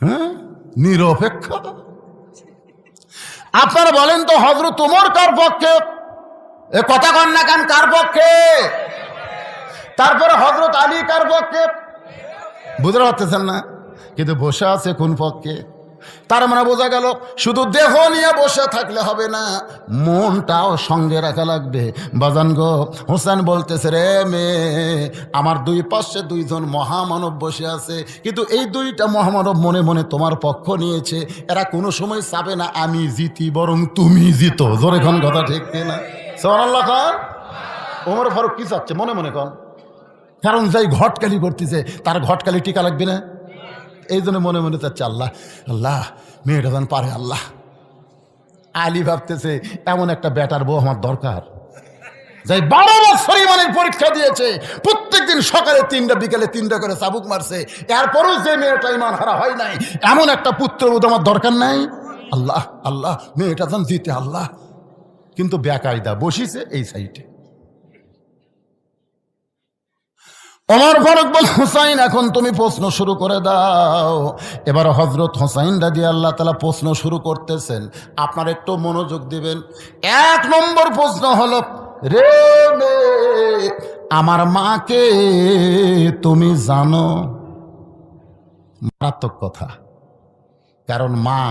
হ্যাঁ? নিরপেক্ষ। আপনারা বলেন তো হজরত তোমার কার পক্ষে? এ কথা কন না কেন, কার পক্ষে? তারপরে হজরত আলী কার পক্ষে? বুঝতে পারতেছেন না? কিন্তু বসে আছে কোন পক্ষে? তার মানে বোঝা গেল, শুধু দেহ নিয়ে বসে থাকলে হবে না, মনটাও সঙ্গে রাখা লাগবে। বাজান গো, হোসেন বলতেছে, রে মেয়ে, আমার দুই পাশে দুইজন মহামানব বসে আছে, কিন্তু এই দুইটা মহামানব মনে মনে তোমার পক্ষ নিয়েছে, এরা কোনো সময় চাবে না আমি জিতি, বরং তুমি জিতো। জোরে খান কথা ঠিক না? সোহানাল্লাহ খান ওমর ফারুক কি চাচ্ছে? মনে মনে কন। কারণ যাই ঘটকালি করতেছে, তার ঘটকালি টিকা লাগবে না? এই জন্য মনে মনে চাচ্ছে, আল্লাহ আল্লাহ, মেয়েটা যেন পারে, আল্লাহ। আলী ভাবতেছে, এমন একটা ব্যাটার বউ আমার দরকার। যাই বারো বছর ইমানের পরীক্ষা দিয়েছে, প্রত্যেকদিন সকালে তিনটা, বিকেলে তিনটা করে চাবুক মারছে। এরপরও যে মেয়েটা ইমান হারা হয় নাই, এমন একটা পুত্র পুত্রবোধ আমার দরকার নাই? আল্লাহ আল্লাহ, মেয়েটা যেন দিতে আল্লাহ। কিন্তু বেকায়দা বসিছে এই সাইডে। অমর ফারুক বল হুসাইন, এখন তুমি প্রশ্ন শুরু করে দাও। এবার হজরত হোসাইন দাদি আল্লাহ তালা প্রশ্ন শুরু করতেছেন। আপনার একটু মনোযোগ দিবেন। এক নম্বর প্রশ্ন হলো, রে আমার মাকে তুমি জানো? মারাত্মক কথা। কারণ মা,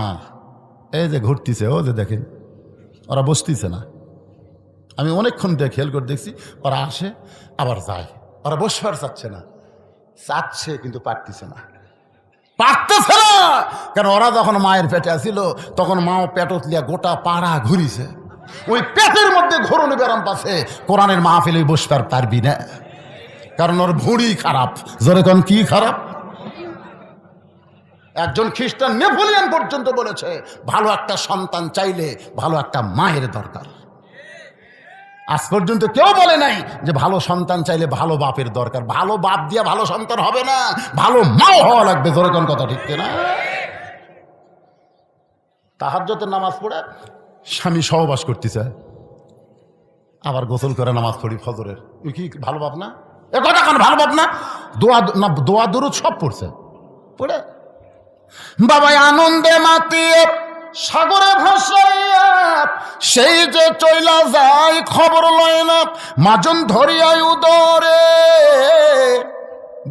এই যে ঘুরতিছে, ও যে দেখেন, ওরা বসতিছে না। আমি অনেকক্ষণ দিয়ে খেয়াল করে দেখছি, ওরা আসে, আবার যায়। ওরা বসবার চাচ্ছে না। চাচ্ছে কিন্তু পারতেছে না। পারতেছে না! কারণ ওরা যখন মায়ের পেটে আসিল, তখন মাও পেটত লিয়া গোটা পাড়া ঘুরিছে। ওই পেটের মধ্যে ঘোরণ ব্যারাম পাশে কোরআনের মাহফিলে বসবার পারবি না। কারণ ওর ভুঁড়ি খারাপ। জোরে কোন কি খারাপ? একজন খ্রিস্টান নেপোলিয়ান পর্যন্ত বলেছে, ভালো একটা সন্তান চাইলে ভালো একটা মায়ের দরকার। আজ পর্যন্ত কেউ বলে নাই যে ভালো সন্তান চাইলে ভালো বাপের দরকার। ভালো বাপ দিয়া ভালো সন্তান হবে না। ভালো মাও হওয়া লাগবে। ধরে কোন কথা ঠিক না তাহাজ্যতের নামাজ পড়ে স্বামী সহবাস করতে চায় আবার গোসল করে নামাজ পড়ি ফজরের। ওই কি ভালো বাপ না? এ কথা কেন ভালো বাপ না? দোয়া না, দোয়া, দরুদ সব পড়ছে। পড়ে? বাবা আনন্দে মাতিয়ে সাগরে সেই যে চইলা যায়, খবর লয় না, মাজন ধরিয়াই উদরে,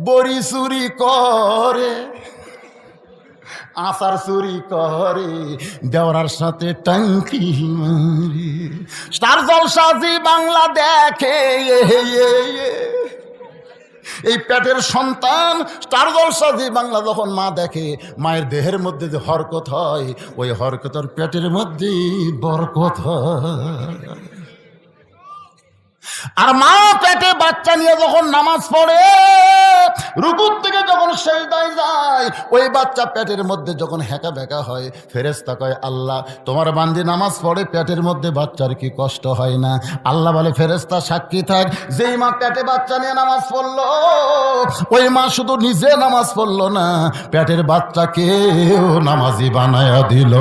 বড়ি চুরি করে আসার চুরি করে, দেওয়ার সাথে টাঙ্কি মারি স্টার জলসাজি বাংলা দেখে। এই পেটের সন্তান স্টার দিয়ে বাংলা যখন মা দেখে, মায়ের দেহের মধ্যে যে হরকত হয়, ওই হরকতর পেটের মধ্যে বরকত হয়। আর মা পেটে বাচ্চা নিয়ে যখন নামাজ পড়ে, রুকুর থেকে যখন সেজদায় যায় ওই বাচ্চা পেটের মধ্যে যখন হেঁকা বেঁকা হয় ফেরেস্তা কয়, আল্লাহ, তোমার বান্দি নামাজ পড়ে পেটের মধ্যে বাচ্চার কি কষ্ট হয় না? আল্লাহ বলে ফেরেস্তা সাক্ষী থাক, যেই মা পেটে বাচ্চা নিয়ে নামাজ পড়ল, ওই মা শুধু নিজে নামাজ পড়ল না, পেটের বাচ্চাকেও নামাজি বানায়া দিল।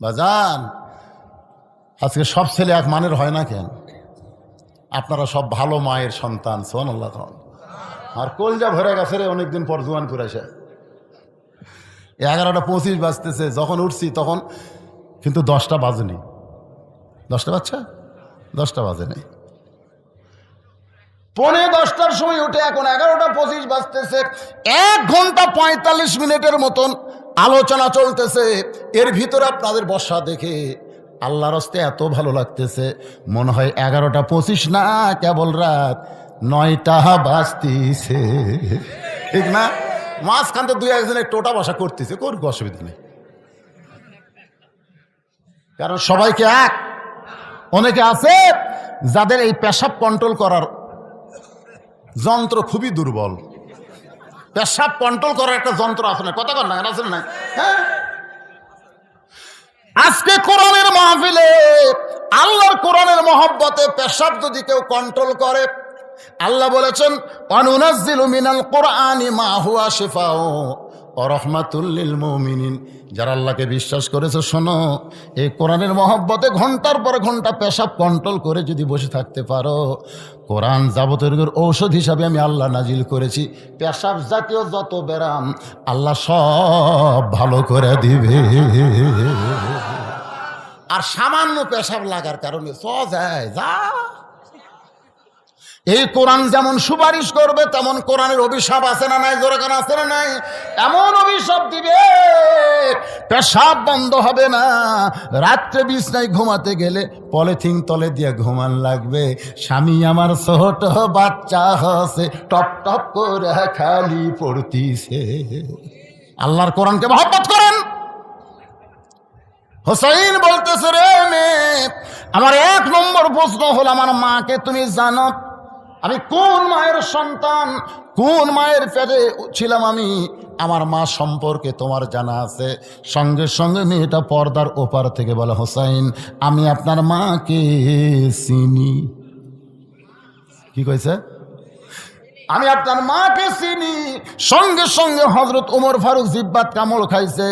বাজান, আজকে সব ছেলে এক মানের হয় না কেন? আপনারা সব ভালো মায়ের সন্তান সোন আল্লাহ আর কলজা ভরে গেছে রে অনেকদিন পর জুয়ান ফুরাইছে এগারোটা পঁচিশ বাজতেছে, যখন উঠছি তখন কিন্তু দশটা বাজেনি। দশটা বাচ্চা দশটা বাজে নেই পৌনে দশটার সময় উঠে এখন এগারোটা পঁচিশ বাজতেছে, এক ঘণ্টা পঁয়তাল্লিশ মিনিটের মতন আলোচনা চলতেছে। এর ভিতরে আপনাদের বর্ষা দেখে আল্লাহর হস্তে এত ভালো লাগতেছে। মনে হয় এগারোটা পঁচিশ না, কেবল রাত নয়টা বাজতিছে। ঠিক না? মাঝখানতে দুই একজনে টোটা বাসা করতেছে করুক অসুবিধা নেই। কারণ সবাইকে এক। অনেকে আছে যাদের এই পেশাব কন্ট্রোল করার যন্ত্র খুবই দুর্বল। পেশাব কন্ট্রোল করার একটা যন্ত্র আছে না, কথা কর না আছে না? হ্যাঁ আজকে কোরআনের মাহফিলে আল্লাহর কোরআনের মহব্বতে পেশাব যদি কেউ কন্ট্রোল করে, আল্লাহ বলেছেন, অনুনাজ্জিলু মিনাল কোরআনি মা হুয়া ও রহমাতুল্লিল মুমিনিন। যারা আল্লাহকে বিশ্বাস করেছে, শোনো, এই কোরআনের মহব্বতে ঘণ্টার পর ঘণ্টা পেশাব কন্ট্রোল করে যদি বসে থাকতে পারো, কোরআন যাবতীয় ঔষধ হিসাবে আমি আল্লাহ নাজিল করেছি। পেশাব জাতীয় যত ব্যারাম আল্লাহ সব ভালো করে দিবে। আর সামান্য পেশাব লাগার কারণে এই কোরআন যেমন সুপারিশ করবে, তেমন কোরআনের অভিশাপ আছে না নাই জোরকান আছে না নাই? এমন অভিশাপ দিবে, পেশাব বন্ধ হবে না। রাত্রে বিছনায় ঘুমাতে গেলে পলিথিন তলে দিয়ে ঘুমান লাগবে। স্বামী আমার ছোট বাচ্চা হসে টপ টপ করে খালি পড়তিছে। আল্লাহর কোরআনকে মহব্বত করেন। হোসাইন বলতেছে, রে মেয়ে, আমার এক নম্বর প্রশ্ন হলো, আমার মাকে তুমি জানো? আমি কোন মায়ের সন্তান? কোন মায়ের পেটে ছিলাম আমি? আমার মা সম্পর্কে তোমার জানা আছে। সঙ্গে সঙ্গে মেয়েটা পর্দার ওপার থেকে বলে, হোসাইন, আমি আপনার মাকে চিনি। কি কইছে? আমি আপনার মাকে চিনি। সঙ্গে সঙ্গে হজরত উমর ফারুক জিব্বাত কামড় খাইছে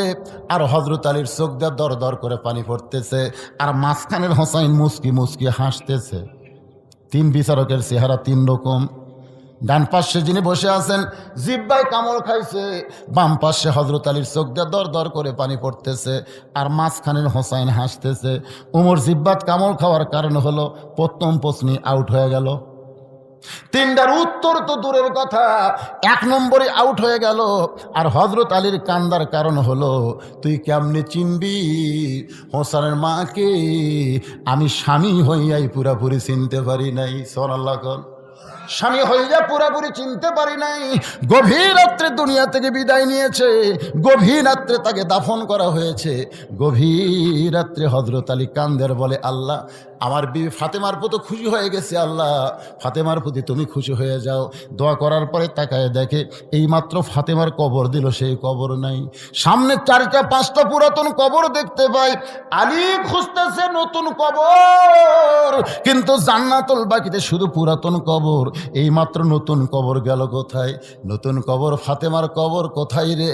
আর হজরত আলীর চোখ দিয়ে দর দর করে পানি পড়তেছে আর মাঝখানের হোসাইন মুসকি মুসকি হাসতেছে। তিন বিচারকের চেহারা তিন রকম। ডান পাশে যিনি বসে আছেন, জিব্বাই কামড় খাইছে। বাম পাশে হজরত আলীর চোখ দিয়ে দর দর করে পানি পড়তেছে আর মাঝখানের হোসাইন হাসতেছে। উমর জিব্বাত কামড় খাওয়ার কারণ হলো প্রথম প্রশ্নই আউট হয়ে গেল। তিনটার উত্তর তো দূরের কথা। এক নম্বরে আউট হয়ে গেল। আর হজরত আলীর কান্দার কারণ হলো, তুই কেমনে চিনবি? হোসানের মাকে আমি স্বামী হইয়াই পুরাপুরি চিনতে পারি নাই। সোনাল্লাহ স্বামী হইয়া পুরাপুরি চিনতে পারি নাই। গভীর রাত্রে দুনিয়া থেকে বিদায় নিয়েছে। গভীর রাত্রে তাকে দাফন করা হয়েছে। গভীর রাত্রে হজরত আলী কান্দের বলে, আল্লাহ, আমার বিবি ফাতেমার প্রতি খুশি হয়ে গেছে, আল্লাহ। ফাতেমার প্রতি তুমি খুশি হয়ে যাও। দোয়া করার পরে তাকায় দেখে এই মাত্র ফাতেমার কবর দিল, সেই কবর নাই। সামনে চারটা, পাঁচটা পুরাতন কবর দেখতে পাই। আলী খুঁজতেছে নতুন কবর, কিন্তু জান্নাতুল বাকিতে শুধু পুরাতন কবর। এই মাত্র নতুন কবর গেল কোথায়? নতুন কবর ফাতেমার কবর কোথায় রে?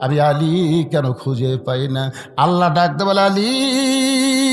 আমি আলী কেন খুঁজে পাই না? আল্লাহ ডাকতে বলে, আলী!